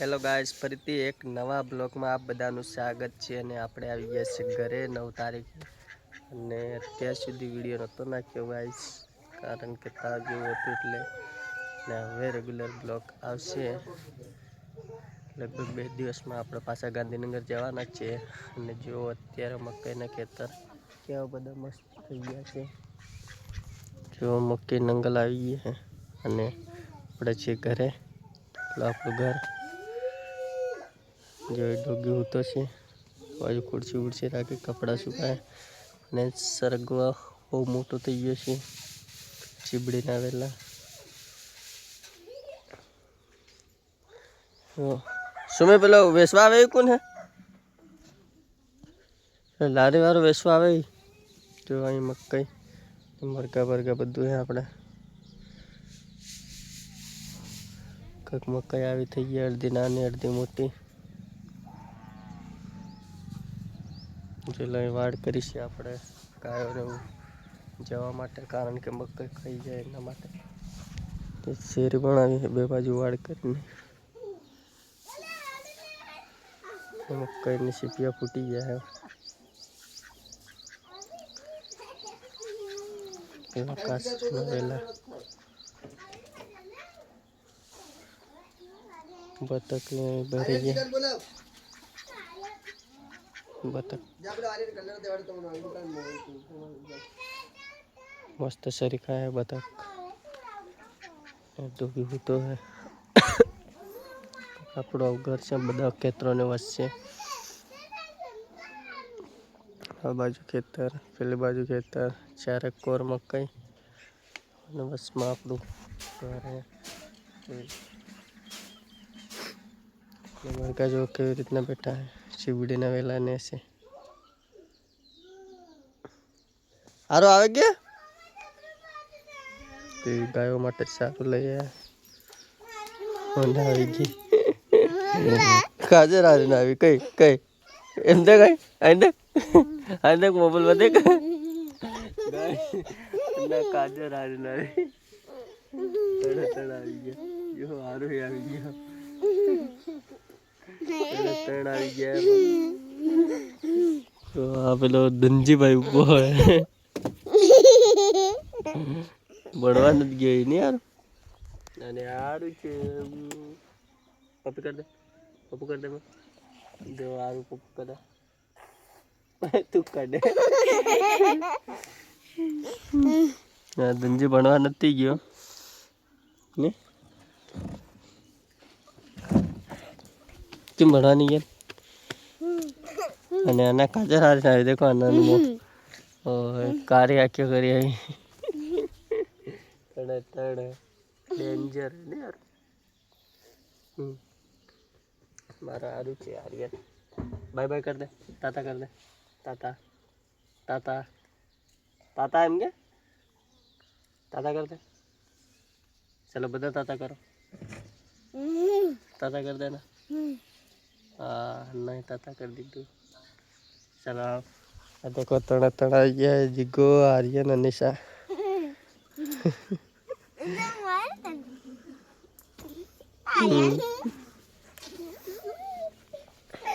Hello guys ફરીથી એક નવા બ્લોગમાં આપ બધાનું સ્વાગત છે અને આપણે આવી ગયા છીએ ઘરે નવ તારીખ. અને અત્યાર સુધી વીડિયો નહોતો નાખ્યો ગાઈસ કારણ કે તાવ જેવું હતું એટલે. ને હવે રેગ્યુલર બ્લોગ આવશે. લગભગ બે દિવસમાં આપણે પાછા ગાંધીનગર જવાના છે. અને જો અત્યારે મકાઈના ખેતર કેવા બધા મસ્ત થઈ ગયા છે. જો મકાઈ નંગલ આવી ગયા અને આપણે છીએ ઘરે. આપણું ઘર જો ડોગી ઉતો છે. બાજુ ખુરશી ઉડશી રાખી, કપડાં સુકાય અને સરગવા બહુ મોટો થઈ ગયો છે. ચીબડીના વેલા સુમે પેલો વેસવા આવે કોણ હે લારી વાળો વેસવા આવે. જો અહીં મકાઈ, મરઘા બરઘા બધું હે આપણે કંઈક મકાઈ આવી થઈ ગઈ, અડધી નાની, અડધી મોટી. એટલે વાડ કરી છે આપણે ગાયોને એવું જવા માટે કારણ કે મકાઈ ખાઈ જાય એના માટે તે શેરી બનાવી છે બે બાજુ વાડ કરીને મકાઈની સીપિયા ફૂટી ગયા છે એવા કાચ નવેલા બતક ને ભરી ગયા બતક મસ્ત સરીખા है बतख तो भी तो है આપણો ઘર છે બધા ખેતરોને વચ્ચે આ બાજુ ખેતર પેલી બાજુ ખેતર ચારે કોર મકાઈ અને વચમાં આપણું ઘર હે અને મરઘા જો કેવી રીતના બેઠા હે શીવડીના વેલા ને છે. હારો આવે ગયા તે ગાયો માટે સારું લઈ આવ્યા આવી ગઈ. કાજર હારી ના આવી. કઈ કઈ? એમ દે કઈ? આઈ આઈ દે મોબાઈલ દેખ. ના કાજર હારી ના આવી. તડ તડ આવી ગયા. જો હારું આવી ગયો. તડ આવી ગયા તો આ પેલો ધનજીભાઈ ઊભો હોય. ભણવા નથી ગયો ને યાર. અને સારું છે. પપ્પી કર દે. પપ્પુ કર દે મેં જો સારું પપ્પુ કર દે. તું કર દે. ધનજી ભણવા નથી ગયો. ને? કેમ ભણવાની યાર અને આના કાજર હારી આવી દેખો આનંદમાં કારી આંખ્યો કરી આવી. તડે તડે ડેન્જર ને યાર. મારા સારું છે યાર યાર. બાય બાય કર દે. તાતા કર દે. તાતા. તાતા. તાતા એમ કે? તાતા કર દે. ચલો બધા તાતા કરો. તાતા કર દે ને. હા નહીં, તાતા કરી દીધું. ચાલો, આ દેખો, તણા તણા આવી ગયા જીગો આર્યન અને નિશા.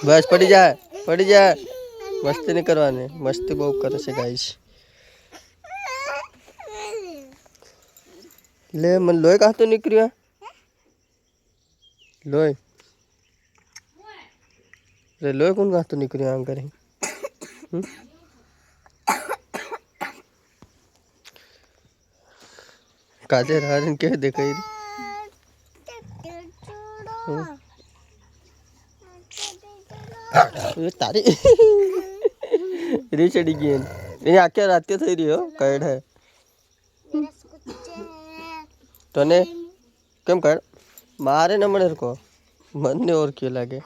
બસ, પડી જાય પડી જાય મસ્તી નહીં કરવાની. મસ્તી બહુ કરે છે ગાઈશ લે, મને લોહી કાં તો નીકળ્યું લોહી? રે લોહી કોણ કાં તો નીકળ્યું આમ કરી હમ? કાજે હારીને કે દેખાઈ રહી હમ. એ તારી રી ચડી ગઈ એને એની આખે રાતે થઈ રહી હો કઈડ હે તને કેમ કઈડ મારે ન મળે કો મને ઓળખ્યું લાગે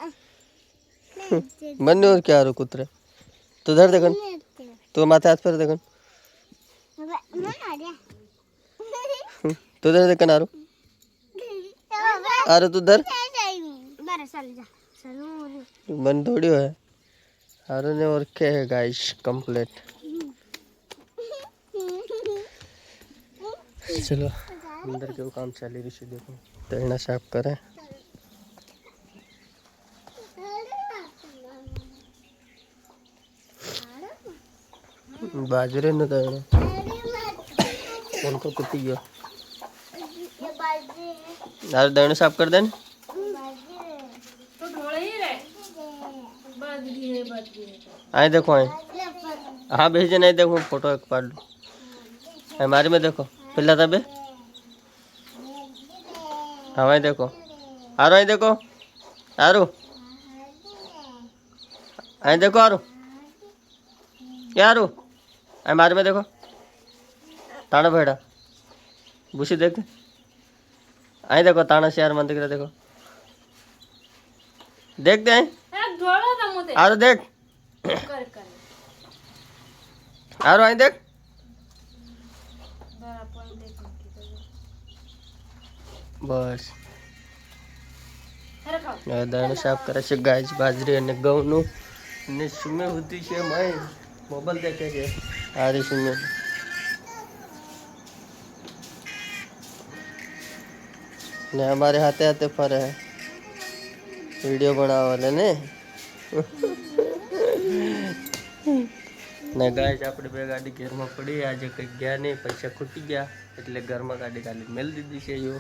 મને ઓળખ્યા હારું કૂતરે તું ધર દેખન તું માથે હાથ ફેર દેખન તું ધર દેખન હારું હારું તું ધર મને દોડ્યો હે હારું ને ઓળખે હે ગાઈશ કમ્પ્લેટ ચલો અંદર કેવું કામ ચાલી રહ્યું છે દેખો તૈણા સાફ કરે बाजरे न कहना उनको कुटी गया? यार दण साफ़ कर देन आए देखो, आए। हाँ भेज देना देखो, फ़ोटो एक पाड़ लो हमारे में देखो, पिल्ला था बे। हाँ हमारे देखो। आ रहा है देखो। आरो। आए देखो, आरो। यारो અહીં મારી में देखो તાણા ભેડા ભૂસી દેખ અહીં देखो તાણા શહેર મંદિર देखो देख दे અહીં ए ढोलो तो मुझे હારું દેખ कर कर હારું અહીં દેખ बड़ा पॉइंट देखो બસ अरे खाओ હવે દાણા સાફ કરે છે ગાય બાજરી અને ઘઉંનું ને સુમે સુધી છે માય મોબાઈલ દેખે છે આ રે સુમે ને અમારે હાથે હાથે ફરે. વીડિયો બનાવવાને ને? ને ગાય આપણે બે ગાડી ઘેરમાં પડી. આજે કંઈક ગયા નહીં પૈસા ખૂટી ગયા. એટલે ઘરમાં ગાડી ખાલી મેલ દીધી છે યો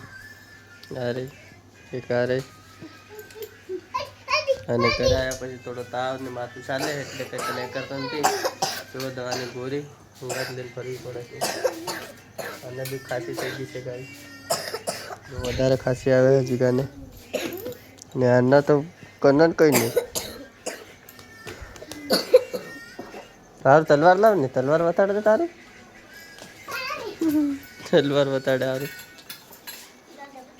અરે એક અરે અને કરાયા પછી થોડો તાવ ને માથું ચાલે એટલે કંઈ તને કરતો નથી. તો દવાની ગોળી ઊંઘાત લઈને ફરવી પડે છે. અને બી ખાંસી થઈ ગઈ છે ગાય વધારે ખાંસી આવે હજી ગાને ને આના તો કનન કઈ નહીં. તારું તલવાર લાવ ને, તલવાર વતાડે તારું. તલવાર વતાડે સારું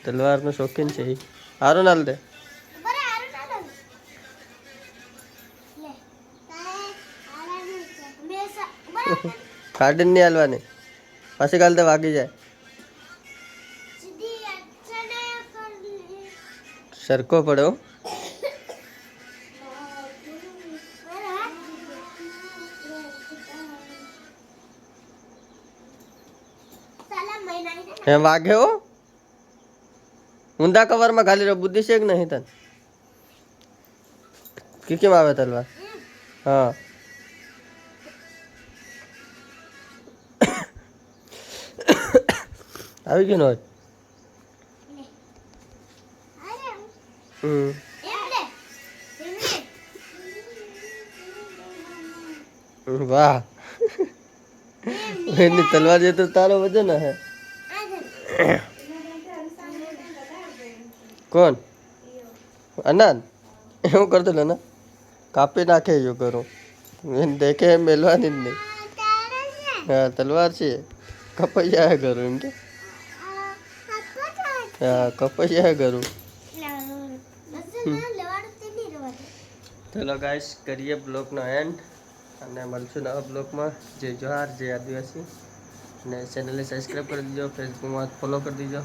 તલવારનો શોખીન છે એ સારું નાલ દે. કાઢીને નહીં હાલવાની. પાછી કાલ તો વાગી જાય. સરખો પડે એમ વાગે હો. ઊંધા કવરમાં ખાલી રહ્યો બુદ્ધિ છે કે નહીં તને? કે કેમ આવે તલવાર? હા. આવી ગયું ને હોય હમ વાહ એની તલવાર જે તો તારો વજન હે કોણ અનંત એવું કરતો લે ને કાપી નાખે એવું કરું એને દેખે એમ મેલવાની જ નહીં હા તલવાર છે કપાઈ જાય કરું એમ કે હા કપાઈ કરું ચલો ગાઈસ કરીએ બ્લોગનો એન્ડ અને મળશું નવા બ્લોગમાં જય જોહાર, જય આદિવાસી. અને ચેનલને સબસ્ક્રાઈબ કરી દીજો ફેસબુકમાં ફોલો કરી દીજો.